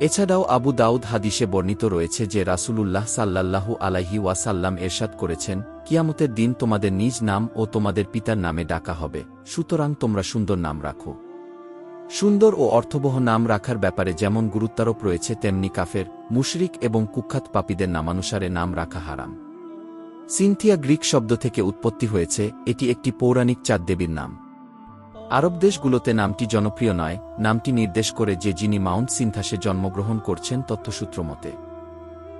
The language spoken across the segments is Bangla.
এছাড়াও আবু দাউদ হাদিসে বর্ণিত রয়েছে যে রাসূলুল্লাহ সাল্লাল্লাহু আলাইহি ওয়াসাল্লাম এরশাদ করেছেন, কিয়ামতের দিন তোমাদের নিজ নাম ও তোমাদের পিতার নামে ডাকা হবে, সুতরাং তোমরা সুন্দর নাম রাখো। সুন্দর ও অর্থবহ নাম রাখার ব্যাপারে যেমন গুরুত্বারোপ রয়েছে, তেমনি কাফের, মুশরিক এবং কুখ্যাত পাপীদের নামানুসারে নাম রাখা হারাম। সিনথিয়া গ্রিক শব্দ থেকে উৎপত্তি হয়েছে, এটি একটি পৌরাণিক চাঁদ দেবীর নাম। আরব দেশগুলোতে নামটি জনপ্রিয় নয়, নামটি নির্দেশ করে যে যিনি মাউন্ট সিনথাসে জন্মগ্রহণ করছেন তথ্যসূত্র মতে।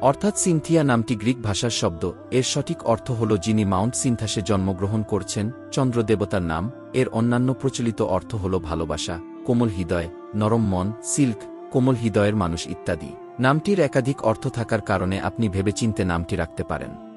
অর্থাৎ সিনথিয়া নামটি গ্রিক ভাষার শব্দ, এর সঠিক অর্থ হল যিনি মাউন্ট সিনথাসে জন্মগ্রহণ করছেন চন্দ্র দেবতার নাম, এর অন্যান্য প্রচলিত অর্থ হল ভালোবাসা, কোমল হৃদয়, নরম মন, সিল্ক, কোমল হৃদয়ের মানুষ ইত্যাদি। নামটির একাধিক অর্থ থাকার কারণে আপনি ভেবেচিন্তে নামটি রাখতে পারেন।